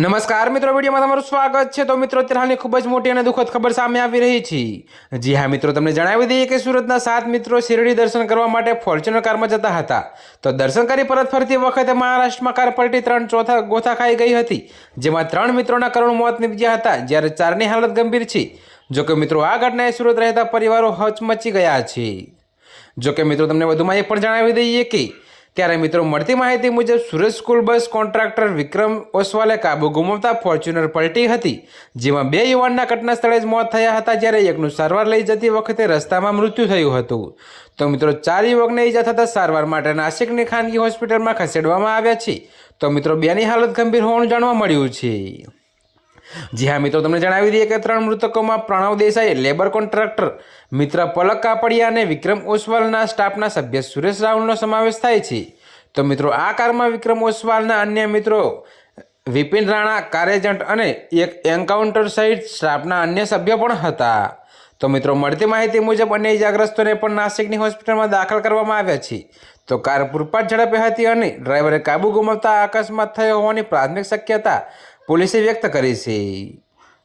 નમસ્કાર મિત્રો, વિડીયોમાં તમારું સ્વાગત છે. તો મિત્રો, અત્યારે હાલની ખૂબ જ મોટી અને દુઃખદ ખબર સામે આવી રહી છે. જી હા, મિત્રો, તમને જણાવી દઈએ કે સુરતના સાત મિત્રો શિરડી દર્શન કરવા માટે ફોર્ચ્યુનર કારમાં જતા હતા. તો દર્શન કરી પરત ફરતી વખતે મહારાષ્ટ્રમાં કાર પલટી ત્રણ ચોથા ગોથા ખાઈ ગઈ હતી, જેમાં ત્રણ મિત્રોના કરુણ મોત નીપજ્યા હતા, જ્યારે ચારની હાલત ગંભીર છે. જોકે મિત્રો, આ ઘટનાએ સુરત રહેતા પરિવારો હચમચી ગયા છે. જોકે મિત્રો, તમને વધુમાં એ પણ જણાવી દઈએ કે ત્યારે મિત્રો મળતી માહિતી મુજબ Surat school bus contractor Vikram ઓસવાલે કાબુ ગુમાવતા ફોર્ચ્યુનર પલટી હતી, જેમાં બે યુવાનના ઘટના સ્થળે જ મોત થયા હતા જ્યારે એકનું સારવાર લઈ જતી વખતે રસ્તામાં મૃત્યુ થયું હતું. તો મિત્રો ચાર યુવકને ઈજા થતાં સારવાર માટે નાસિકની ખાનગી હોસ્પિટલમાં ખસેડવામાં આવ્યા છે. તો મિત્રો બેની હાલત ગંભીર હોવાનું જાણવા મળ્યું છે. જી હા મિત્રો, તમને જણાવી દઈએ કે ત્રણ મૃતકોમાં પ્રણવ દેસાઈ, લેબર કોન્ટ્રાક્ટર મિત્ર પલક કાપડિયા અને વિક્રમ ઓસવાલના સ્ટાફના સભ્ય સુરેશ રાહુલનો સમાવેશ થાય છે. તો મિત્રો, આ કારમાં વિક્રમ ઓસવાલના અન્ય મિત્રો, વિપિન રાણા કાર એજન્ટ અને એક એન્કાઉન્ટર સહિત સ્ટાફના અન્ય સભ્યો પણ હતા. તો મિત્રો, મળતી માહિતી મુજબ અન્ય ઇજાગ્રસ્તોને પણ નાસિકની હોસ્પિટલમાં દાખલ કરવામાં આવ્યા છે. તો કાર પૂરપાટ ઝડપે હતી અને ડ્રાઈવરે કાબુ ગુમાવતા અકસ્માત થયો હોવાની પ્રાથમિક શક્યતા પોલીસે વ્યક્ત કરી છે.